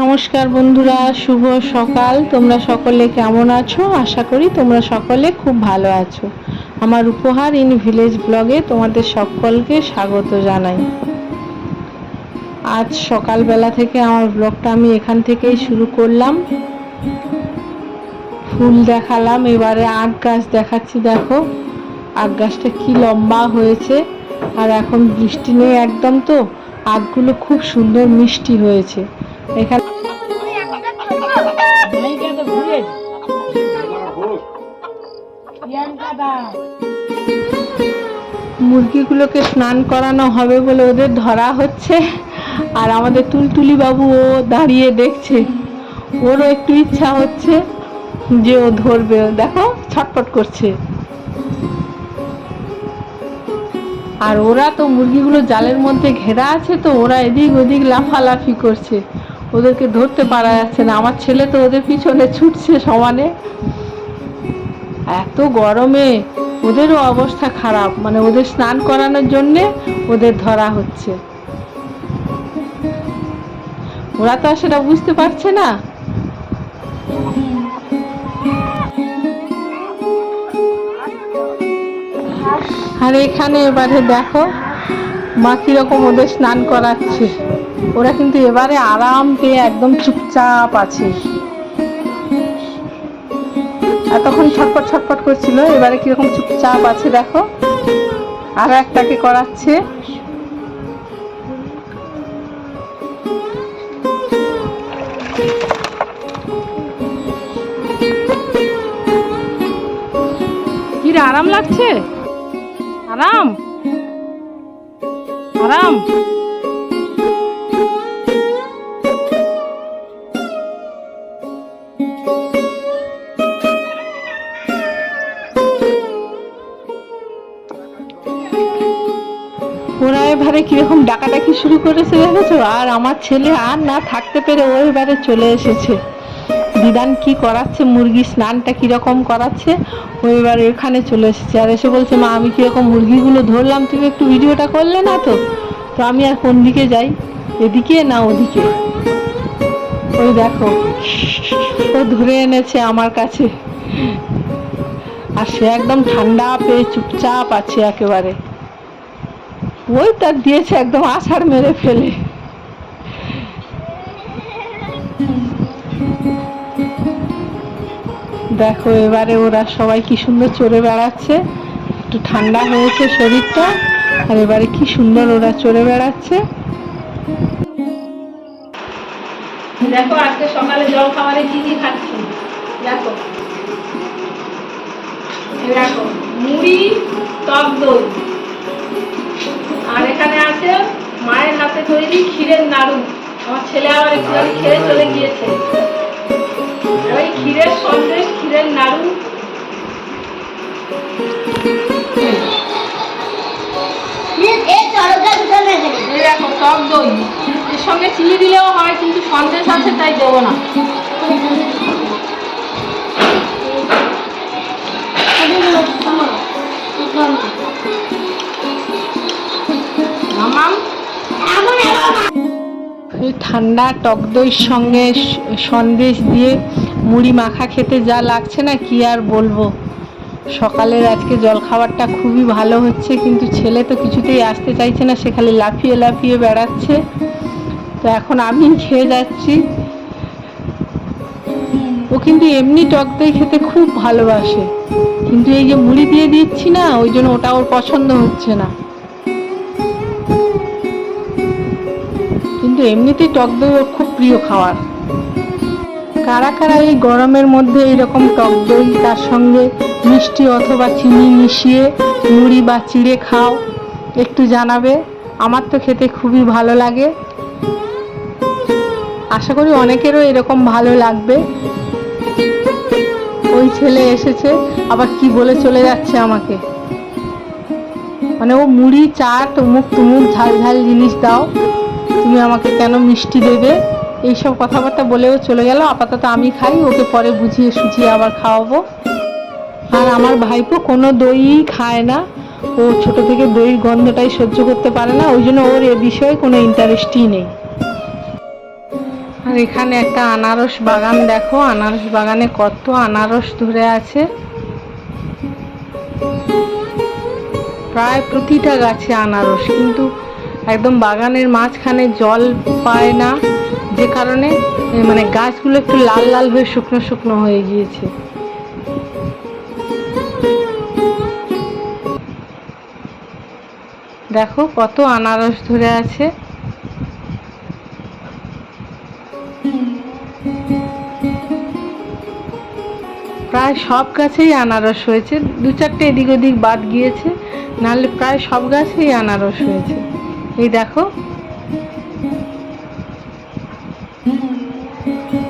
নমস্কার বন্ধুরা, শুভ সকাল। তোমরা সকলে কেমন আছো? আশা করি তোমরা সকলে খুব ভালো আছো। আমার উপহার ইন ভিলেজ ব্লগে তোমাদের সকলকে স্বাগত জানাই। আজ সকালবেলা থেকে আমার ব্লগটা আমি এখান থেকেই শুরু করলাম। ফুল দেখালাম, এবারে আখ গাছ দেখাচ্ছি, দেখো। আখ গাছটা কি লম্বা হয়েছে, আর এখন বৃষ্টি নেই একদম তো। আখগুলো খুব সুন্দর মিষ্টি হয়েছে। এখানে মুরগিগুলোকে স্নান করানো হবে বলে ওদের ধরা হচ্ছে। আর আমাদের তুলতুলি বাবু ও দাঁড়িয়ে দেখছে। ওরও একটু ইচ্ছা হচ্ছে যে ও ধরবে। দেখো ছটপট করছে। আর ওরা তো মুরগিগুলো জালের মধ্যে ঘেরা আছে তো, ওরা এদিক ওদিক লাফালাফি করছে। ওদেরকে ধরতে পারা যাচ্ছে না। আমার ছেলে তো ওদের পিছনে ছুটছে সমানে। এত গরমে ওদেরও অবস্থা খারাপ মানে ওদের স্নান করানোর জন্যে ওদের ধরা হচ্ছে। ওরা তো সেটা বুঝতে পারছে না। আর এখানে এবারে দেখো, মা কীরকম ওদের স্নান করাচ্ছে। ওরা কিন্তু এবারে আরাম পেয়ে একদম চুপচাপ আছে। এতক্ষণ ছটপট ছটপট করছিল। এবারে কীরকম চুপচাপ আছে দেখো। আর একটাকে করাচ্ছে। আরাম লাগছে? আরাম? আরাম? কীরকম ডাকাডাকি শুরু করেছে দেখেছ? আর আমার ছেলে আর না থাকতে পেরে ও এবারে চলে এসেছে। বিধান কি করাচ্ছে? মুরগি স্নানটা কীরকম করাচ্ছে? ও এবার এখানে চলে এসেছে। আর এসে বলছে, মা, আমি কীরকম মুরগিগুলো ধরলাম, তুমি একটু ভিডিওটা করলে না তো? তো আমি আর কোন দিকে যাই? এদিকে না ওদিকে? ওই দেখো, ও ধরে এনেছে আমার কাছে। আর সে একদম ঠান্ডা পেয়ে চুপচাপ আছে একেবারে। ওই তার দিয়েছে একদম আষাঢ় মেরে ফেলে। দেখো এবারে ওরা সবাই কি সুন্দর চড়ে বেড়াচ্ছে। একটু ঠান্ডা হয়েছে শরীরটা, আর এবারে কি সুন্দর ওরা চড়ে বেড়াচ্ছে। দেখো, আজকে সকালে জল খাবারে কি কি খাচ্ছি? দেখো। দেখো, মুড়ি, টক দই। আর এখানে আছে মায়ের হাতে তৈরি ক্ষীরের নাড়ু। আমার ছেলে আবার একটু খেয়ে চলে গিয়েছে। ওই ক্ষীরের সন্দেশ ক্ষীরের নাড়ু। দেখো টক দই। এর সঙ্গে চিনি দিলেও হয় কিন্তু সন্দেশ আছে তাই দেবো না। মামাম এই ঠান্ডা টক দইয়ের সঙ্গে সন্দেশ দিয়ে মুড়ি মাখা খেতে যা লাগছে না, কি আর বলব? সকালের আজকে জলখাবারটা খুবই ভালো হচ্ছে, কিন্তু ছেলে তো কিছুতেই আসতে চাইছে না, সে খালি লাফিয়ে লাফিয়ে বেড়াচ্ছে। তো এখন আমি খেয়ে যাচ্ছি। ও কিন্তু এমনি টক দই খেতে খুব ভালোবাসে। কিন্তু এই যে মুড়ি দিয়ে দিচ্ছি না, ওই জন্য ওটা ওর পছন্দ হচ্ছে না। কিন্তু এমনিতেই টক দই ওর খুব প্রিয় খাওয়ার। কারা কারা এই গরমের মধ্যে এইরকম টক দই তার সঙ্গে মিষ্টি অথবা চিনি মিশিয়ে মুড়ি বা চিড়ে খাও, একটু জানাবে। আমার তো খেতে খুবই ভালো লাগে। আশা করি অনেকেরও এরকম ভালো লাগবে। ওই ছেলে এসেছে, আবার কি বলে চলে যাচ্ছে আমাকে। মানে ও মুড়ি চা তুমুক তুমুক ঝাল ঝাল জিনিস দাও। তুমি আমাকে কেন মিষ্টি দেবে? এইসব কথাবার্তা বলেও চলে গেল। আপাতত আমি খাই, ওকে পরে বুঝিয়ে সুঝিয়ে আবার খাওয়াবো। আর আমার ভাইপো কোনো দইই খায় না। ও ছোট থেকে দইয়ের গন্ধটাই সহ্য করতে পারে না, ওই জন্য ওর এ বিষয়ে কোনো ইন্টারেস্টই নেই। আর আর এখানে একটা আনারস বাগান দেখো। আনারস বাগানে কত আনারস ধরে আছে। প্রায় প্রতিটা গাছে আনারস, কিন্তু একদম বাগানের মাঝখানে জল পায় না, যে কারণে মানে গাছগুলো একটু লাল লাল হয়ে শুকনো শুকনো হয়ে গিয়েছে। দেখো কত আনারস ধরে আছে। প্রায় সব গাছেই আনারস হয়েছে। দু চারটে এদিক ওদিক বাদ গিয়েছে, নাহলে প্রায় সব গাছেই আনারস হয়েছে। এই দেখো।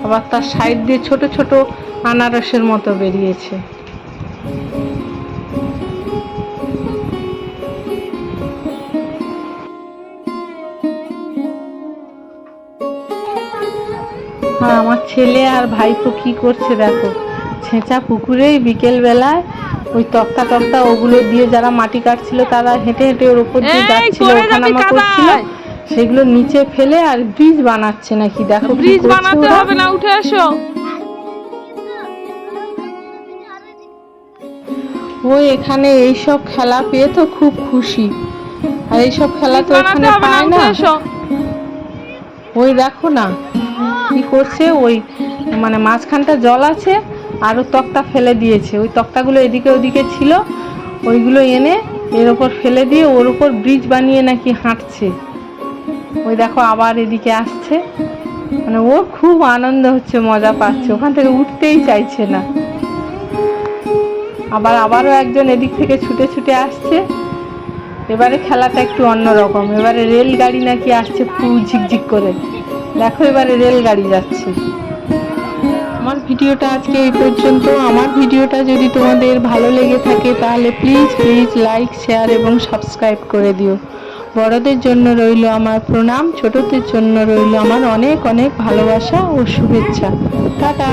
আবার তার সাইড দিয়ে ছোট ছোট আনারসের মতো বেরিয়েছে। আমার ছেলে আর ভাইপো কি করছে দেখো? ছেঁচা পুকুরেই বিকেল বেলায় ওই তক্তা টক্তা ওগুলো দিয়ে যারা মাটি কাটছিল তারা হেঁটে হেঁটে ওর উপর দিয়ে যাচ্ছিল ওঠানামা করছিল। সেগুলো নিচে ফেলে আর ব্রিজ বানাচ্ছে নাকি দেখো ব্রিজ বানাতে হবে না উঠে আসো। ও এখানে এইসব খেলা পেয়ে তো খুব খুশি। আর এইসব খেলা তো ব্রিজ এখানে বানাতে হবে না পায় না। ওই দেখো না কি করছে ওই মানে মাঝখানটা জল আছে আরও তক্তা ফেলে দিয়েছে। ওই তক্তাগুলো এদিকে ওদিকে ছিল, ওইগুলো এনে এর ওপর ফেলে দিয়ে ওর ওপর ব্রিজ বানিয়ে নাকি হাঁটছে ওই দেখো আবার এদিকে আসছে। মানে ও খুব আনন্দ হচ্ছে, মজা পাচ্ছে। ওখান থেকে উঠতেই চাইছে না। আবার আবারও একজন এদিক থেকে ছুটে ছুটে আসছে। এবারে খেলাটা একটু অন্যরকম এবারে রেলগাড়ি নাকি আসছে পু ঝিকঝিক করে। দেখো এবারে রেলগাড়ি যাচ্ছে। ভিডিওটা আজকে এই পর্যন্ত। আমার ভিডিওটা যদি তোমাদের ভালো লেগে থাকে, তাহলে প্লিজ প্লিজ লাইক শেয়ার এবং সাবস্ক্রাইব করে দিও। বড়দের জন্য রইল আমার প্রণাম, ছোটদের জন্য রইল আমার অনেক অনেক ভালোবাসা ও শুভেচ্ছা। টাটা!